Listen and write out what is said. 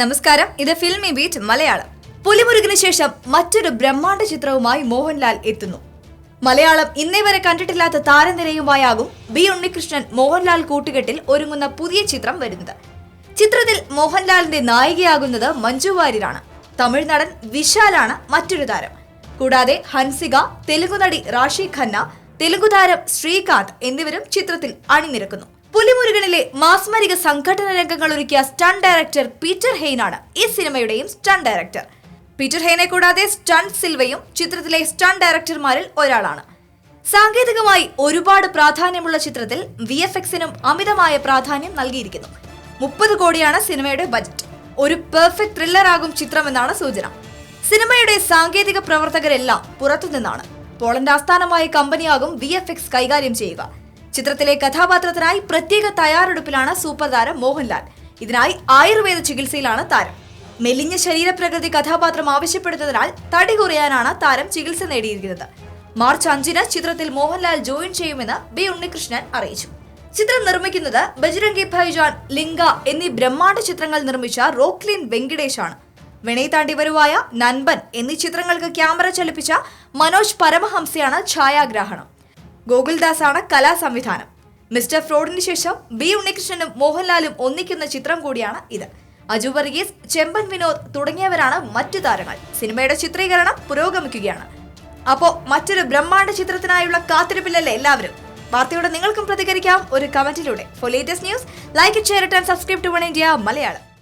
നമസ്കാരം. ഇത് filmy beat Malayalam. പുലിമുരുകിന് ശേഷം മറ്റൊരു ബ്രഹ്മാണ്ഡ ചിത്രവുമായി മോഹൻലാൽ എത്തുന്നു. മലയാളം ഇന്നേ വരെ കണ്ടിട്ടില്ലാത്ത താരനിരയുമായാകും ബി ഉണ്ണികൃഷ്ണൻ മോഹൻലാൽ കൂട്ടുകെട്ടിൽ ഒരുങ്ങുന്ന പുതിയ ചിത്രം വരുന്നത്. ചിത്രത്തിൽ മോഹൻലാലിന്റെ നായികയാകുന്നത് മഞ്ജു വാര്യരാണ്. തമിഴ് നടൻ വിശാലാണ് മറ്റൊരു താരം. കൂടാതെ ഹൻസിക തെലുഗു നടി റാഷി ഖന്ന തെലുഗു താരം ശ്രീകാന്ത് എന്നിവരും ചിത്രത്തിൽ അണിനിരക്കുന്നു. പുലിമുരുകനിലെ മാസ്മരിക സംഘടന രംഗങ്ങൾ ഒരുക്കിയ സ്റ്റണ്ട് ഡയറക്ടർ പീറ്റർ ഹെയ്നാണ് ഈ സിനിമയുടെയും സ്റ്റണ്ട് ഡയറക്ടർ. പീറ്റർ ഹെയ്നെ കൂടാതെ സ്റ്റണ്ട് സിൽവയും ചിത്രത്തിലെ സ്റ്റണ്ട് ഡയറക്ടർമാരിൽ ഒരാളാണ്. സാങ്കേതികമായി ഒരുപാട് പ്രാധാന്യമുള്ള ചിത്രത്തിൽ വി എഫ് എക്സിനും അമിതമായ പ്രാധാന്യം നൽകിയിരിക്കുന്നു. മുപ്പത് കോടിയാണ് സിനിമയുടെ ബജറ്റ്. ഒരു പെർഫെക്റ്റ് ത്രില്ലർ ആകും ചിത്രമെന്നാണ് സൂചന. സിനിമയുടെ സാങ്കേതിക പ്രവർത്തകരെല്ലാം പുറത്തുനിന്നാണ്. പോളണ്ട് ആസ്ഥാനമായ കമ്പനിയാകും വി എഫ് എക്സ് കൈകാര്യം ചെയ്യുക. ചിത്രത്തിലെ കഥാപാത്രത്തിനായി പ്രത്യേക തയ്യാറെടുപ്പിലാണ് സൂപ്പർ താരം മോഹൻലാൽ. ഇതിനായി ആയുർവേദ ചികിത്സയിലാണ് താരം. മെലിഞ്ഞ ശരീരപ്രകൃതി കഥാപാത്രം ആവശ്യപ്പെടുന്നതിനാൽ തടി കുറയാനാണ് താരം ചികിത്സ നേടിയിരിക്കുന്നത്. മാർച്ച് അഞ്ചിന് ചിത്രത്തിൽ മോഹൻലാൽ ജോയിൻ ചെയ്യുമെന്ന് ബി ഉണ്ണികൃഷ്ണൻ അറിയിച്ചു. ചിത്രം നിർമ്മിക്കുന്നത് ബജ്രംഗി ഭൈജാൻ ലിംഗ എന്നീ ബ്രഹ്മാണ്ഡ ചിത്രങ്ങൾ നിർമ്മിച്ച റോക്ലിൻ വെങ്കിടേഷ് ആണ് വെണൈ താണ്ടി വരുവായ നൻബൻ എന്നീ ചിത്രങ്ങൾക്ക് ക്യാമറ ചലിപ്പിച്ച മനോജ് പരമഹംസയാണ് ഛായാഗ്രാഹണം. ഗോകുൽദാസ് ആണ് കലാ സംവിധാനം മിസ്റ്റർ ഫ്രോഡിന് ശേഷം ബി ഉണ്ണികൃഷ്ണനും മോഹൻലാലും ഒന്നിക്കുന്ന ചിത്രം കൂടിയാണ് ഇത്. അജു വർഗീസ് ചെമ്പൻ വിനോദ് തുടങ്ങിയവരാണ് മറ്റു താരങ്ങൾ. സിനിമയുടെ ചിത്രീകരണം പുരോഗമിക്കുകയാണ്. അപ്പോ മറ്റൊരു ബ്രഹ്മാണ്ഡ ചിത്രത്തിനായുള്ള കാത്തിരിപ്പില്ലല്ലേ എല്ലാവരും? വാർത്തയോടെ നിങ്ങൾക്കും പ്രതികരിക്കാം. ഒരു കമന്റിലൂടെ. For latest news like share and subscribe to One India Malayalam.